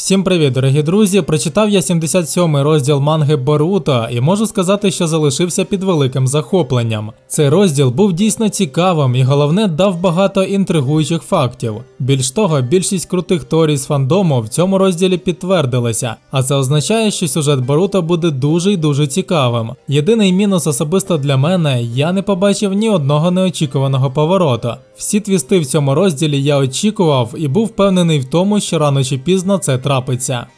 Всім привіт, дорогі друзі! Прочитав я 77-й розділ манги Боруто і можу сказати, що залишився під великим захопленням. Цей розділ був дійсно цікавим і головне дав багато інтригуючих фактів. Більш того, більшість крутих теорій з фандому в цьому розділі підтвердилися, а це означає, що сюжет Боруто буде дуже й дуже цікавим. Єдиний мінус особисто для мене я не побачив ні одного неочікуваного повороту. Всі твісти в цьому розділі я очікував і був впевнений в тому, що рано чи пізно це трапиться.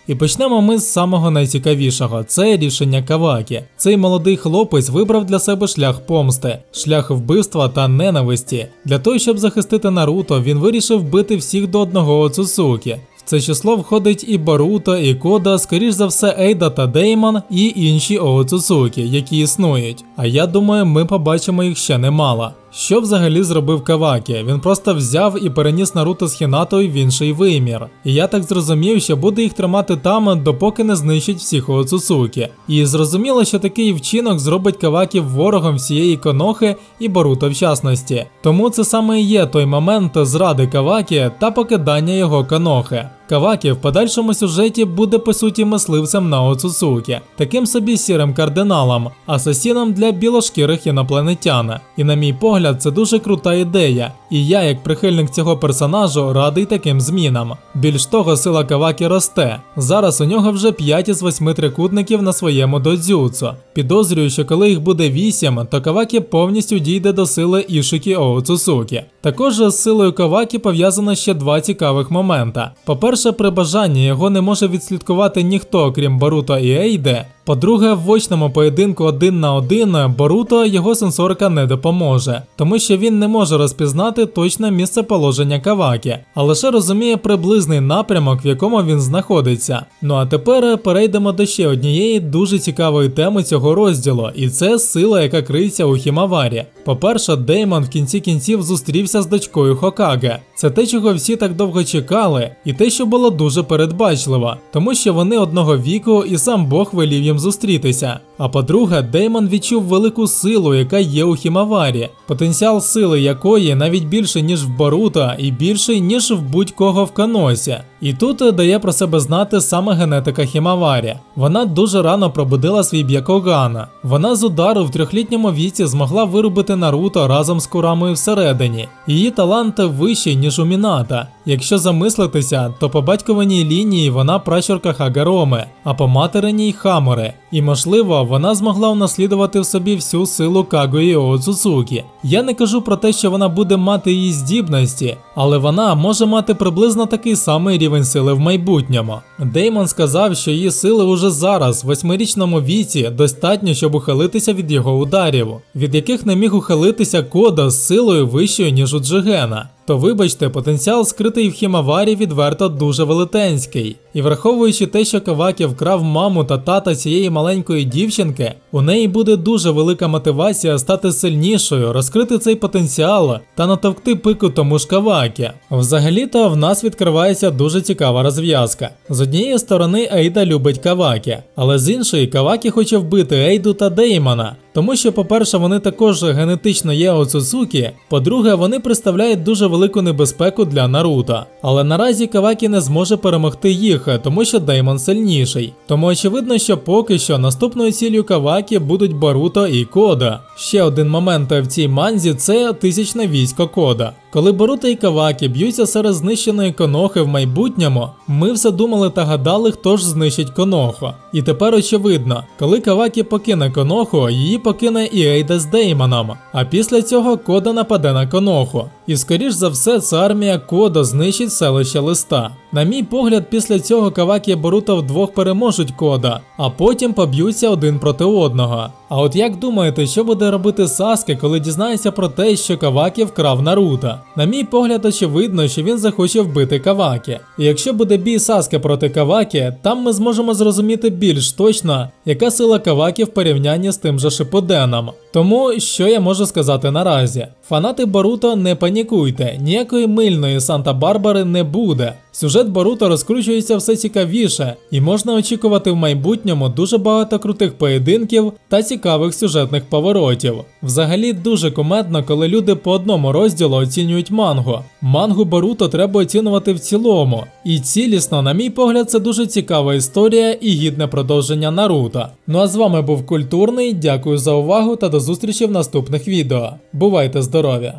І почнемо ми з самого найцікавішого це рішення Кавакі. Цей молодий хлопець вибрав для себе шлях помсти, шлях вбивства та ненависті. Для того, щоб захистити Наруто, він вирішив вбити всіх до одного Оцусуки. В це число входить і Боруто, і Кода, скоріш за все, Ейда та Деймон і інші Оцусуки, які існують. А я думаю, ми побачимо їх ще немало. Що взагалі зробив Кавакі? Він просто взяв і переніс Наруто з Хінатою в інший вимір. І я так зрозумів, що буде їх тримати там, допоки не знищить всіх Оцусуки. І зрозуміло, що такий вчинок зробить Кавакі ворогом всієї Конохи і Боруто в частності. Тому це саме і є той момент зради Кавакі та покидання його Конохи. Кавакі в подальшому сюжеті буде по суті мисливцем на Оцусуки, таким собі сірим кардиналом, асасіном для білошкірих інопланетян. І на мій погляд, це дуже крута ідея. І я, як прихильник цього персонажу, радий таким змінам. Більш того, сила Кавакі росте. Зараз у нього вже 5 із 8 трикутників на своєму додзюцу. Підозрюю, що коли їх буде 8, то Кавакі повністю дійде до сили Ішики Оуцусуки. Також з силою Кавакі пов'язано ще два цікавих момента. По-перше, при бажанні його не може відслідкувати ніхто, крім Баруто і Ейде. По-друге, в очному поєдинку один на один Боруто його сенсорика не допоможе, тому що він не може розпізнати точне місце положення Кавакі, а лише розуміє приблизний напрямок, в якому він знаходиться. Ну а тепер перейдемо до ще однієї дуже цікавої теми цього розділу, і це сила, яка криється у Хімаварі. По-перше, Деймон в кінці кінців зустрівся з дочкою Хокаге. Це те, чого всі так довго чекали, і те, що було дуже передбачливо, тому що вони одного віку і сам Бог велів їм зустрітися. А по-друге, Деймон відчув велику силу, яка є у Хімаварі, потенціал сили якої навіть більше, ніж в Барута, і більший, ніж в будь-кого в Каносі. І тут дає про себе знати саме генетика Хімаварі. Вона дуже рано пробудила свій Б'якогана. Вона з удару в трьохлітньому віці змогла виробити Наруто разом з Курамою всередині. Її талант вищий, ніж у Міната. Якщо замислитися, то по батьковиній лінії вона пращурка Хагароми, а по материній Хамори. І можливо, вона змогла унаслідувати в собі всю силу Кагої Оцусукі. Я не кажу про те, що вона буде мати її здібності, але вона може мати приблизно такий самий рівень сили в майбутньому. Деймон сказав, що її сили уже зараз, в восьмирічному віці, достатньо, щоб ухилитися від його ударів, від яких не міг ухилитися кода з силою вищою, ніж у Джигена. То вибачте, потенціал скритий в Хімаварі відверто дуже велетенський. І враховуючи те, що Кавакі вкрав маму та тата цієї маленької дівчинки, у неї буде дуже велика мотивація стати сильнішою, розкрити цей потенціал та натовкти пику тому ж Кавакі. Взагалі-то в нас відкривається дуже цікава розв'язка. З однієї сторони Ейда любить Кавакі, але з іншої Кавакі хоче вбити Ейду та Деймона. Тому що, по-перше, вони також генетично є Оцуцукі, по-друге, вони представляють дуже велику небезпеку для Наруто. Але наразі Кавакі не зможе перемогти їх, тому що Деймон сильніший. Тому очевидно, що поки що наступною ціллю Кавакі будуть Баруто і Кода. Ще один момент в цій манзі це тисячне військо Кода. Коли Боруто і Кавакі б'ються серед знищеної конохи в майбутньому, ми все думали та гадали, хто ж знищить коноху. І тепер очевидно, коли Кавакі покине коноху, її покине і Ейда з Деймоном, а після цього Кода нападе на коноху. І скоріш за все, це армія Кода знищить селище листа. На мій погляд, після цього Кавакі і Боруто вдвох переможуть Кода, а потім поб'ються один проти одного. А от як думаєте, що буде робити Саске, коли дізнається про те, що Кавакі вкрав Наруто? На мій погляд, очевидно, що він захоче вбити Кавакі. І якщо буде бій Саске проти Кавакі, там ми зможемо зрозуміти більш точно, яка сила Кавакі в порівнянні з тим же Шипуденом. Тому що я можу сказати наразі? Фанати Боруто не панікуйте, ніякої мильної Санта-Барбари не буде. Сюжет Боруто розкручується все цікавіше, і можна очікувати в майбутньому дуже багато крутих поєдинків та цікавих сюжетних поворотів. Взагалі дуже кумедно, коли люди по одному розділу оцінюють мангу. Мангу Боруто треба оцінювати в цілому. І цілісно, на мій погляд, це дуже цікава історія і гідне продовження Наруто. Ну а з вами був Культурний. Дякую за увагу та до зустрічі в наступних відео. Бувайте здорові!